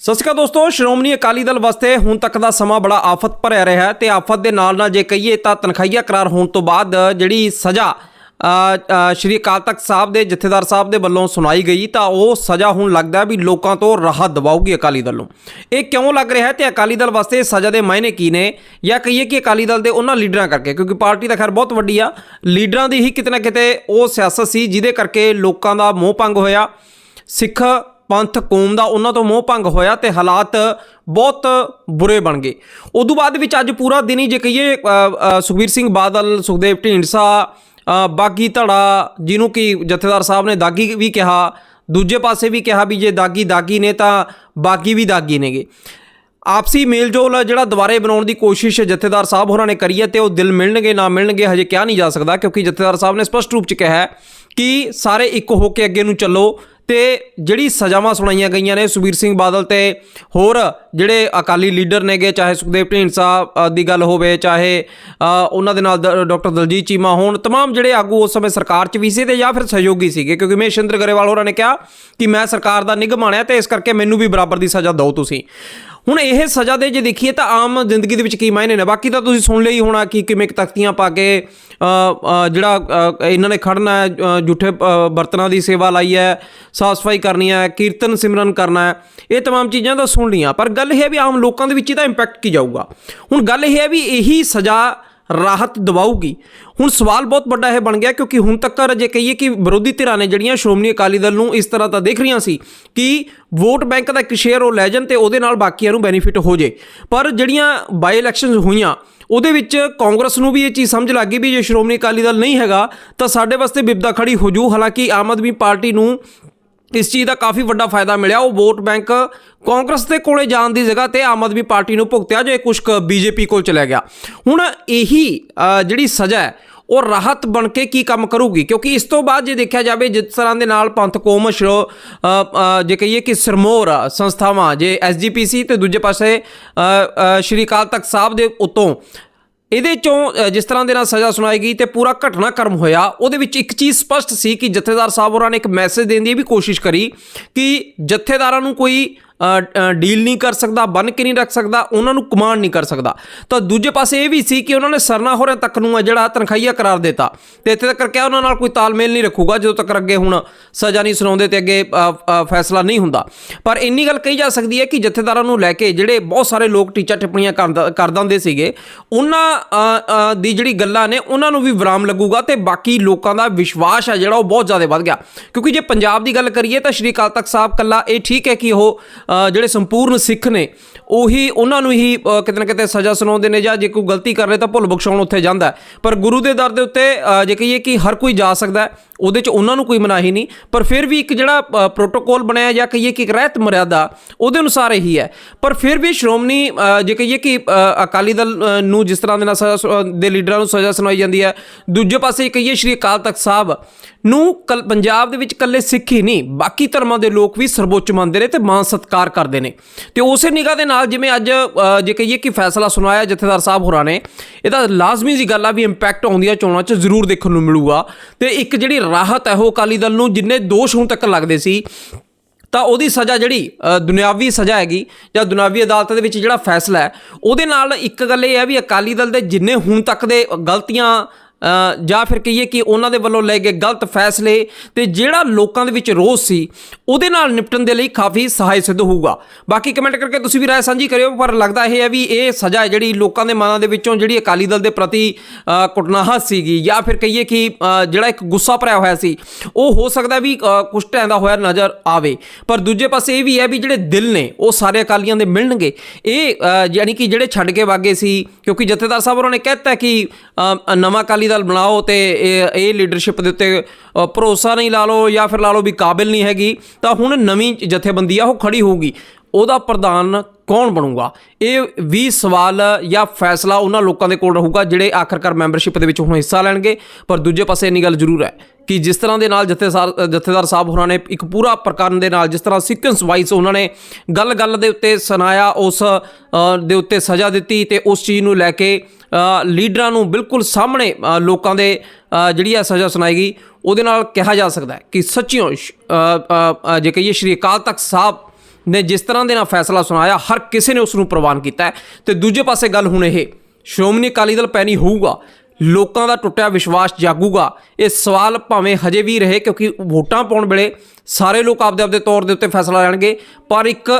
ਸਤਿ ਸ਼੍ਰੀ ਅਕਾਲ ਦੋਸਤੋ, ਸ਼੍ਰੋਮਣੀ ਅਕਾਲੀ ਦਲ ਵਾਸਤੇ ਹੁਣ ਤੱਕ ਦਾ ਸਮਾਂ ਬੜਾ ਆਫਤ ਭਰਿਆ ਰਿਹਾ ਹੈ ਤੇ ਆਫਤ ਦੇ ਨਾਲ ਨਾਲ ਜੇ ਕਹੀਏ ਤਾਂ ਤਨਖਾਹੀਆ ਕਰਾਰ ਹੋਣ ਤੋਂ ਬਾਅਦ ਜਿਹੜੀ ਸਜ਼ਾ ਸ਼੍ਰੀ ਅਕਾਲ ਤਖਤ ਸਾਹਿਬ ਦੇ ਜਥੇਦਾਰ ਸਾਹਿਬ ਦੇ ਵੱਲੋਂ ਸੁਣਾਈ ਗਈ ਤਾਂ ਉਹ ਸਜ਼ਾ ਹੁਣ ਲੱਗਦਾ ਵੀ ਲੋਕਾਂ ਤੋਂ ਰਾਹਤ ਦਿਵਾਊਗੀ ਅਕਾਲੀ ਦਲ ਨੂੰ। ਇਹ ਕਿਉਂ ਲੱਗ ਰਿਹਾ ਹੈ ਤੇ ਅਕਾਲੀ ਦਲ ਵਾਸਤੇ ਸਜ਼ਾ ਦੇ ਮਾਇਨੇ ਕੀ ਨੇ ਜਾਂ ਕਹੀਏ ਕਿ ਅਕਾਲੀ ਦਲ ਦੇ ਉਹਨਾਂ ਲੀਡਰਾਂ ਕਰਕੇ? ਕਿਉਂਕਿ ਪਾਰਟੀ ਤਾਂ ਖੈਰ ਬਹੁਤ ਵੱਡੀ ਆ, ਲੀਡਰਾਂ ਦੀ ਹੀ ਕਿਤੇ ਨਾ ਕਿਤੇ ਉਹ ਸਿਆਸਤ ਸੀ ਜਿਹਦੇ ਕਰਕੇ ਲੋਕਾਂ ਦਾ ਮੋਹ ਭੰਗ ਹੋਇਆ। ਸਿੱਖ ਪੰਥ ਕੌਮ ਦਾ ਉਹਨਾਂ ਤੋਂ ਮੋਹ ਭੰਗ ਹੋਇਆ ਤੇ ਹਾਲਾਤ ਬਹੁਤ ਬੁਰੇ ਬਣ ਗਏ। ਉਦੋਂ ਬਾਅਦ ਵਿੱਚ ਅੱਜ ਪੂਰਾ ਦਿਨ ਹੀ ਜੇ ਕਹੀਏ ਸੁਖਬੀਰ ਸਿੰਘ ਬਾਦਲ, ਸੁਖਦੇਵ ਢੀਂਡਸਾ ਬਾਗੀ ਧੜਾ ਜਿਹਨੂੰ ਕਿ ਜਥੇਦਾਰ ਸਾਹਿਬ ਨੇ ਦਾਗੀ ਵੀ ਕਿਹਾ, ਦੂਜੇ ਪਾਸੇ ਵੀ ਕਿਹਾ ਵੀ ਜੇ ਦਾਗੀ ਦਾਗੀ ਨੇ ਤਾਂ ਬਾਗੀ ਵੀ ਦਾਗੀ ਨੇਗੇ। ਆਪਸੀ ਮੇਲਜੋਲ ਆ ਜਿਹੜਾ ਦੁਬਾਰੇ ਬਣਾਉਣ ਦੀ ਕੋਸ਼ਿਸ਼ ਜਥੇਦਾਰ ਸਾਹਿਬ ਹੋਰਾਂ ਨੇ ਕਰੀ ਹੈ ਤੇ ਉਹ ਦਿਲ ਮਿਲਣਗੇ, ਨਾ ਮਿਲਣਗੇ, ਹਜੇ ਕਿਹਾ ਨਹੀਂ ਜਾ ਸਕਦਾ ਕਿਉਂਕਿ ਜਥੇਦਾਰ ਸਾਹਿਬ ਨੇ ਸਪਸ਼ਟ ਰੂਪ ਚ ਕਿਹਾ ਹੈ ਕਿ ਸਾਰੇ ਇੱਕ ਹੋ ਕੇ ਅੱਗੇ ਨੂੰ ਚੱਲੋ ਤੇ ਜਿਹੜੀ ਸਜ਼ਾਵਾਂ ਸੁਣਾਈਆਂ ਗਈਆਂ ਨੇ ਸੁਖਬੀਰ ਸਿੰਘ ਬਾਦਲ ਤੇ ਹੋਰ ਜਿਹੜੇ ਅਕਾਲੀ ਲੀਡਰ ਨੇਗੇ ਚਾਹੇ ਸੁਖਦੇਵ ਢੀਂਡਸਾ ਅ, ਦੀ ਗੱਲ ਹੋਵੇ ਚਾਹੇ ਅ, ਉਹਨਾਂ ਦੇ ਨਾਲ ਦ- ਡਾਕਟਰ ਦਲਜੀਤ ਚੀਮਾ ਹੋਣ तमाम ਜਿਹੜੇ ਆਗੂ ਉਸ ਸਮੇਂ ਸਰਕਾਰ 'ਚ ਵੀ ਸੀ ਤੇ ਜਾਂ ਫਿਰ ਸਹਿਯੋਗੀ ਸੀਗੇ ਕਿਉਂਕਿ ਮੇਸ਼ਿੰਦਰ ਗਰੇਵਾਲ ਹੋਰਾਂ ਨੇ ਕਿਹਾ ਕਿ ਮੈਂ ਸਰਕਾਰ ਦਾ ਨਿਗਮ ਆਣਿਆ ਤੇ ਇਸ ਕਰਕੇ ਮੈਨੂੰ ਵੀ ਬਰਾਬਰ ਦੀ ਸਜ਼ਾ ਦਿਓ ਤੁਸੀਂ ਹੁਣ ਇਹ ਸਜ਼ਾ ਦੇ ਜੇ ਦੇਖੀਏ ਤਾਂ ਆਮ ਜ਼ਿੰਦਗੀ ਦੇ ਵਿੱਚ ਕੀ ਮਾਇਨੇ ਨੇ ਬਾਕੀ ਤਾਂ ਤੁਸੀਂ ਸੁਣ ਲਈ ਹੋਣਾ ਕਿ ਕਿਵੇਂ ਤਖਤੀਆਂ ਪਾ ਕੇ ਅ, ਅ, ਜਿਹੜਾ ਅ, ਇਹਨਾਂ ਨੇ ਖੜਨਾ ਹੈ ਅ, ਝੂਠੇ ਅ, ਬਰਤਨਾਂ ਦੀ ਸੇਵਾ ਲਾਈ ਹੈ ਸਾਫ ਸਫਾਈ ਕਰਨੀ ਹੈ ਕੀਰਤਨ ਸਿਮਰਨ ਕਰਨਾ ਹੈ ਇਹ तमाम ਚੀਜ਼ਾਂ ਤਾਂ ਸੁਣ ਲੀਆਂ ਪਰ ਗੱਲ ਇਹ ਹੈ ਵੀ ਆਮ ਲੋਕਾਂ ਦੇ ਵਿੱਚ ਇਹਦਾ ਇੰਪੈਕਟ ਕੀ ਜਾਊਗਾ? ਹੁਣ ਗੱਲ ਇਹ ਹੈ ਵੀ ਇਹੀ ਸਜ਼ਾ ਰਾਹਤ ਦਿਵਾਊਗੀ। ਹੁਣ ਸਵਾਲ ਬਹੁਤ ਵੱਡਾ ਇਹ ਬਣ ਗਿਆ ਕਿਉਂਕਿ ਹੁਣ ਤੱਕ ਜੇ ਕਹੀਏ ਕਿ ਵਿਰੋਧੀ ਧਿਰਾਂ ਨੇ ਜਿਹੜੀਆਂ ਸ਼੍ਰੋਮਣੀ ਅਕਾਲੀ ਦਲ ਨੂੰ ਇਸ ਤਰ੍ਹਾਂ ਤਾਂ ਦੇਖ ਰਹੀਆਂ ਸੀ ਕਿ ਵੋਟ ਬੈਂਕ ਦਾ ਇੱਕ ਸ਼ੇਅਰ ਉਹ ਲੈ ਜਾਣ ਤੇ ਉਹਦੇ ਨਾਲ ਬਾਕੀਆਂ ਨੂੰ ਬੈਨੀਫਿਟ ਹੋ ਜੇ। ਪਰ ਜਿਹੜੀਆਂ ਬਾਈ ਇਲੈਕਸ਼ਨਸ ਹੋਈਆਂ, ਉਹਦੇ ਵਿੱਚ ਕਾਂਗਰਸ ਨੂੰ ਵੀ ਇਹ ਚੀਜ਼ ਸਮਝ ਲੱਗ ਗਈ ਵੀ ਜੇ ਸ਼੍ਰੋਮਣੀ ਅਕਾਲੀ ਦਲ ਨਹੀਂ ਹੈਗਾ, ਤਾਂ ਸਾਡੇ ਵਾਸਤੇ ਬਿਬਦਾ ਖੜੀ ਹੋ ਜੂ। ਹਾਲਾਂਕਿ ਆਮ ਆਦਮੀ ਪਾਰਟੀ ਨੂੰ ਇਸ ਚੀਜ਼ ਦਾ ਕਾਫੀ ਵੱਡਾ ਫਾਇਦਾ ਮਿਲਿਆ। ਉਹ ਵੋਟ ਬੈਂਕ ਕਾਂਗਰਸ ਦੇ ਕੋਲੇ ਜਾਣ ਦੀ ਜਗ੍ਹਾ ਤੇ ਆਮ ਆਦਮੀ ਪਾਰਟੀ ਨੂੰ ਭੁਗਤਿਆ, ਜੋ ਕੁਝ ਬੀਜੇਪੀ ਕੋਲ ਚਲਾ ਗਿਆ। ਹੁਣ ਇਹੀ ਜਿਹੜੀ ਸਜ਼ਾ ਹੈ, ਉਹ ਰਾਹਤ ਬਣ ਕੇ ਕੀ ਕੰਮ ਕਰੂਗੀ? ਕਿਉਂਕਿ ਇਸ ਤੋਂ ਬਾਅਦ ਜੇ ਦੇਖਿਆ ਜਾਵੇ, ਜਿਸ ਤਰ੍ਹਾਂ ਦੇ ਨਾਲ ਪੰਥ ਕੌਮ ਸ਼ਰੋ ਜੇ ਕਹੀਏ ਕਿ ਸਰਮੋਰ ਸੰਸਥਾਵਾਂ, ਜੇ ਐਸਜੀਪੀਸੀ ਤੇ ਦੂਜੇ ਪਾਸੇ ਸ਼੍ਰੀ ਅਕਾਲ ਤਖਤ ਸਾਹਿਬ ਦੇ ਉਤੋਂ ਇਹਦੇ ਚੋਂ ਜਿਸ ਤਰ੍ਹਾਂ ਦੇ ਨਾਲ ਸਜ਼ਾ ਸੁਣਾਈ ਗਈ ਤੇ ਪੂਰਾ ਘਟਨਾਕ੍ਰਮ ਹੋਇਆ, ਉਹਦੇ ਵਿੱਚ ਇੱਕ ਚੀਜ਼ ਸਪਸ਼ਟ ਸੀ ਕਿ ਜਥੇਦਾਰ ਸਾਹਿਬ ਹੋਰਾਂ ਨੇ ਇੱਕ ਮੈਸੇਜ ਦੇਣ ਦੀ ਵੀ ਕੋਸ਼ਿਸ਼ ਕਰੀ ਕਿ ਜਥੇਦਾਰਾਂ ਨੂੰ ਕੋਈ ਡੀਲ ਨਹੀਂ ਕਰ ਸਕਦਾ, ਬੰਨ ਕੇ ਨਹੀਂ ਰੱਖ ਸਕਦਾ, ਉਹਨਾਂ ਨੂੰ ਕਮਾਂਡ ਨਹੀਂ ਕਰ ਸਕਦਾ। ਤਾਂ ਦੂਜੇ ਪਾਸੇ ਇਹ ਵੀ ਸੀ ਕਿ ਉਹਨਾਂ ਨੇ ਸਰਨਾ ਹੋਰਾਂ ਤੱਕ ਨੂੰ ਆ ਜਿਹੜਾ ਤਨਖਾਹੀਆ ਕਰਾਰ ਦਿੱਤਾ। ਤੇ ਇੱਥੇ ਤੱਕ ਕਿਹਾ ਉਹਨਾਂ ਨਾਲ ਕੋਈ ਤਾਲਮੇਲ ਨਹੀਂ ਰੱਖੂਗਾ, ਜਦੋਂ ਤੱਕ ਅੱਗੇ ਹੁਣ ਸਜ਼ਾ ਨਹੀਂ ਸੁਣਾਉਂਦੇ ਤੇ ਅੱਗੇ ਫੈਸਲਾ ਨਹੀਂ ਹੁੰਦਾ। ਪਰ ਇੰਨੀ ਗੱਲ ਕਹੀ ਜਾ ਸਕਦੀ ਹੈ ਕਿ ਜਥੇਦਾਰਾਂ ਨੂੰ ਲੈ ਕੇ ਜਿਹੜੇ ਬਹੁਤ ਸਾਰੇ ਲੋਕ ਟੀਚਾ ਟਿੱਪਣੀਆਂ ਕਰਦਾ- ਕਰ ਦਿੰਦੇ ਸੀਗੇ, ਉਹਨਾਂ ਦੀ ਜਿਹੜੀ ਗੱਲਾਂ ਨੇ, ਉਹਨਾਂ ਨੂੰ ਵੀ ਵਿਰਾਮ ਲੱਗੂਗਾ ਤੇ ਬਾਕੀ ਲੋਕਾਂ ਦਾ ਵਿਸ਼ਵਾਸ ਹੈ ਜਿਹੜਾ ਉਹ ਬਹੁਤ ਜ਼ਿਆਦਾ ਵੱਧ ਗਿਆ। ਕਿਉਂਕਿ ਜੇ ਪੰਜਾਬ ਦੀ ਗੱਲ ਕਰੀਏ ਤਾਂ ਸ਼੍ਰੀ ਅਕਾਲ ਤਖਤ ਸਾਹਿਬ ਕੱਲਾ ਇਹ ਠੀਕ ਹੈ ਕਿ ਉਹ ਜਿਹੜੇ ਸੰਪੂਰਨ ਸਿੱਖ ਨੇ, ਉਹੀ ਉਹਨਾਂ ਨੂੰ ਹੀ ਕਿਤੇ ਨਾ ਕਿਤੇ ਸਜ਼ਾ ਸੁਣਾਉਂਦੇ ਨੇ ਜਾਂ ਜੇ ਕੋਈ ਗਲਤੀ ਕਰ ਰਿਹਾ ਤਾਂ ਭੁੱਲ ਬਖਸ਼ਾਉਣ ਉੱਥੇ ਜਾਂਦਾ ਪਰ ਗੁਰੂ ਦੇ ਦਰ ਦੇ ਉੱਤੇ ਜੇ ਕਹੀਏ ਕਿ ਹਰ ਕੋਈ ਜਾ ਸਕਦਾ ਉਹਦੇ 'ਚ ਉਹਨਾਂ ਨੂੰ ਕੋਈ ਮਨਾਹੀ ਨਹੀਂ, ਪਰ ਫਿਰ ਵੀ ਇੱਕ ਜਿਹੜਾ ਪ੍ਰੋਟੋਕੋਲ ਬਣਾਇਆ ਜਾਂ ਕਹੀਏ ਕਿ ਇੱਕ ਰਹਿਤ ਮਰਿਆਦਾ, ਉਹਦੇ ਅਨੁਸਾਰ ਇਹੀ ਹੈ। ਪਰ ਫਿਰ ਵੀ ਸ਼੍ਰੋਮਣੀ ਜੇ ਕਹੀਏ ਕਿ ਅਕਾਲੀ ਦਲ ਨੂੰ ਜਿਸ ਤਰ੍ਹਾਂ ਦੇ ਨਾਲ ਸਜ਼ਾ ਸੁ- ਦੇ ਲੀਡਰਾਂ ਨੂੰ ਸਜ਼ਾ ਸੁਣਾਈ ਜਾਂਦੀ ਹੈ, ਦੂਜੇ ਪਾਸੇ ਕਹੀਏ ਸ਼੍ਰੀ ਅਕਾਲ ਤਖਤ ਸਾਹਿਬ ਨੂੰ ਕੱਲ, ਪੰਜਾਬ ਦੇ ਵਿੱਚ ਕੱਲੇ ਸਿੱਖ ਹੀ ਨਹੀਂ, ਬਾਕੀ ਧਰਮਾਂ ਦੇ ਲੋਕ ਵੀ ਸਰਵੋੱਚ ਮੰਨਦੇ ਨੇ ਤੇ ਮਾਨ ਸਤਕਾਰ ਕਰਦੇ ਨੇ। ਤੇ ਉਸੇ ਨਿਗਾਹ ਦੇ ਨਾਲ ਜਿਵੇਂ ਅੱਜ ਜੇ ਕਹੀਏ ਕਿ ਫੈਸਲਾ ਸੁਣਾਇਆ ਜਥੇਦਾਰ ਸਾਹਿਬ ਹੋਰਾਂ ਨੇ, ਇਹਦਾ ਲਾਜ਼ਮੀ ਜੀ ਗੱਲ ਆ ਵੀ ਇੰਪੈਕਟ ਆਉਂਦੀਆਂ ਚੋਣਾਂ 'ਚ ਜ਼ਰੂਰ ਦੇਖਣ ਨੂੰ ਮਿਲੂਗਾ। ਤੇ ਇੱਕ ਜਿਹੜੀ ਰਾਹਤ ਹੈ ਉਹ ਅਕਾਲੀ ਦਲ ਨੂੰ ਜਿੰਨੇ ਦੋਸ਼ ਹੁਣ ਤੱਕ ਲੱਗਦੇ ਸੀ, ਤਾਂ ਉਹਦੀ ਸਜ਼ਾ ਜਿਹੜੀ ਦੁਨਿਆਵੀ ਸਜ਼ਾ ਹੈਗੀ, ਜਾਂ ਦੁਨਿਆਵੀ ਅਦਾਲਤ ਦੇ ਵਿੱਚ ਜਿਹੜਾ ਫੈਸਲਾ ਹੈ, ਉਹਦੇ ਨਾਲ ਇੱਕ ਗੱਲ ਇਹ ਹੈ ਵੀ ਅਕਾਲੀ ਦਲ ਦੇ ਜਿੰਨੇ ਹੁਣ ਤੱਕ ਦੇ ਗਲਤੀਆਂ ਜਾਂ ਫਿਰ ਕਹੀਏ ਕਿ ਉਹਨਾਂ ਦੇ ਵੱਲੋਂ ਲਏ ਗਏ ਗਲਤ ਫੈਸਲੇ ਤੇ ਜਿਹੜਾ ਲੋਕਾਂ ਦੇ ਵਿੱਚ ਰੋਸ ਸੀ ਉਹਦੇ ਨਾਲ ਨਿਪਟਣ ਦੇ ਲਈ ਕਾਫੀ ਸਹਾਇ ਸਿੱਧ ਹੋਊਗਾ। ਬਾਕੀ ਕਮੈਂਟ ਕਰਕੇ ਤੁਸੀਂ ਵੀ ਰਾਏ ਸਾਂਝੀ ਕਰਿਓ ਪਰ ਲੱਗਦਾ ਇਹ ਹੈ ਵੀ ਇਹ ਸਜ਼ਾ ਹੈ ਜਿਹੜੀ ਲੋਕਾਂ ਦੇ ਮਨਾਂ ਦੇ ਵਿੱਚੋਂ ਜਿਹੜੀ ਅਕਾਲੀ ਦਲ ਦੇ ਪ੍ਰਤੀ ਅ, ਸੀਗੀ ਜਾਂ ਫਿਰ ਕਹੀਏ ਕਿ ਜਿਹੜਾ ਇੱਕ ਗੁੱਸਾ ਭਰਿਆ ਹੋਇਆ ਸੀ ਉਹ ਹੋ ਸਕਦਾ ਵੀ ਅ, ਕੁਛ ਟਾਈਮ ਦਾ ਹੋਇਆ ਨਜ਼ਰ ਆਵੇ। ਪਰ ਦੂਜੇ ਪਾਸੇ ਇਹ ਵੀ ਹੈ ਵੀ ਜਿਹੜੇ ਦਿਲ ਨੇ ਉਹ ਸਾਰੇ ਅਕਾਲੀਆਂ ਦੇ ਮਿਲਣਗੇ। ਇਹ ਅ, ਯਾਨੀ ਕਿ ਜਿਹੜੇ ਛੱਡ ਕੇ ਵਾਗੇ ਸੀ ਕਿਉਂਕਿ ਜਥੇਦਾਰ ਸਾਹਿਬ ਉਹਨਾਂ ਨੇ ਕਹਿਤਾ ਕਿ ਨਵਾਂ ਅਕਾਲੀ ਦਲ ਬਣਾਓ ਤੇ ਇਹ ਇਹ ਲੀਡਰਸ਼ਿਪ ਦੇ ਉੱਤੇ ਭਰੋਸਾ ਨਹੀਂ ਲਾ ਲਓ ਜਾਂ ਫਿਰ ਲਾ ਲਓ ਵੀ ਕਾਬਿਲ ਨਹੀਂ ਹੈਗੀ, ਤਾਂ ਹੁਣ ਨਵੀਂ ਜਥੇਬੰਦੀ ਆ, ਉਹ ਖੜੀ ਹੋਊਗੀ। ਉਹਦਾ ਪ੍ਰਧਾਨ ਕੌਣ ਬਣੂਗਾ? ਇਹ ਵੀ ਸਵਾਲ ਜਾਂ ਫੈਸਲਾ ਉਹਨਾਂ ਲੋਕਾਂ ਦੇ ਕੋਲ ਰਹੂਗਾ ਜਿਹੜੇ ਆਖਰਕਾਰ ਮੈਂਬਰਸ਼ਿਪ ਦੇ ਵਿੱਚ ਹੁਣ ਹਿੱਸਾ ਲੈਣਗੇ। ਪਰ ਦੂਜੇ ਪਾਸੇ ਇੰਨੀ ਗੱਲ ਜ਼ਰੂਰ ਹੈ ਕਿ ਜਿਸ ਤਰ੍ਹਾਂ ਦੇ ਨਾਲ ਜਥੇਦਾਰ ਜਥੇਦਾਰ ਸਾਹਿਬ ਹੋਰਾਂ ਨੇ ਇੱਕ ਪੂਰਾ ਪ੍ਰਕਰਨ ਦੇ ਨਾਲ ਜਿਸ ਤਰ੍ਹਾਂ ਸੀਕੁਐਂਸ ਵਾਈਜ਼ ਉਹਨਾਂ ਨੇ ਗੱਲ ਗੱਲ ਦੇ ਉੱਤੇ ਸੁਣਾਇਆ, ਉਸ ਦੇ ਉੱਤੇ ਸਜ਼ਾ ਦਿੱਤੀ ਤੇ ਉਸ ਚੀਜ਼ ਨੂੰ ਲੈ ਕੇ ਲੀਡਰਾਂ ਨੂੰ ਬਿਲਕੁਲ ਸਾਹਮਣੇ ਲੋਕਾਂ ਦੇ ਜਿਹੜੀ ਆ ਸਜ਼ਾ ਸੁਣਾਈ ਗਈ ਉਹਦੇ ਨਾਲ ਕਿਹਾ ਜਾ ਸਕਦਾ ਹੈ ਕਿ ਸੱਚਿਓ ਸ਼- ਜੇ ਕਹੀਏ ਸ਼੍ਰੀ ਅਕਾਲ ਤਖਤ ਸਾਹਿਬ ਨੇ ਜਿਸ ਤਰ੍ਹਾਂ ਦੇ ਨਾਲ ਫੈਸਲਾ ਸੁਣਾਇਆ, ਹਰ ਕਿਸੇ ਨੇ ਉਸ ਨੂੰ ਪ੍ਰਵਾਨ ਕੀਤਾ ਹੈ। ਤੇ ਦੂਜੇ ਪਾਸੇ ਗੱਲ ਹੁਣ ਇਹ, ਸ਼੍ਰੋਮਣੀ ਅਕਾਲੀ ਦਲ ਪੈਣੀ ਹੋਊਗਾ, ਲੋਕਾਂ ਦਾ ਟੁੱਟਿਆ ਵਿਸ਼ਵਾਸ ਜਾਗੂਗਾ, ਇਹ ਸਵਾਲ ਭਾਵੇਂ ਹਜੇ ਵੀ ਰਹੇ, ਕਿਉਂਕਿ ਵੋਟਾਂ ਪਾਉਣ ਵੇਲੇ ਸਾਰੇ ਲੋਕ ਆਪਦੇ ਆਪਦੇ ਤੌਰ ਦੇ ਉੱਤੇ ਫੈਸਲਾ ਲੈਣਗੇ, ਪਰ ਇੱਕ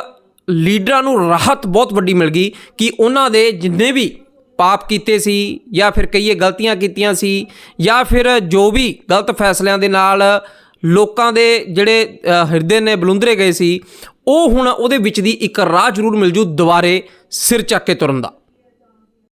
ਲੀਡਰਾਂ ਨੂੰ ਰਾਹਤ ਬਹੁਤ ਵੱਡੀ ਮਿਲ ਗਈ ਕਿ ਉਹਨਾਂ ਦੇ ਜਿੰਨੇ ਵੀ ਪਾਪ ਕੀਤੇ ਸੀ ਜਾਂ ਫਿਰ ਕਹੀਏ ਗਲਤੀਆਂ ਕੀਤੀਆਂ ਸੀ ਜਾਂ ਫਿਰ ਜੋ ਵੀ ਗਲਤ ਫੈਸਲਿਆਂ ਦੇ ਨਾਲ ਲੋਕਾਂ ਦੇ ਜਿਹੜੇ ਹਿਰਦੇ ਨੇ ਬਲੁੰਦਰੇ ਗਏ ਸੀ, ਉਹ ਹੁਣ ਉਹਦੇ ਵਿੱਚ ਦੀ ਇੱਕ ਰਾਹ ਜ਼ਰੂਰ ਮਿਲ ਜੂ ਦੁਬਾਰੇ ਸਿਰ ਚੱਕ ਕੇ ਤੁਰਨ ਦਾ।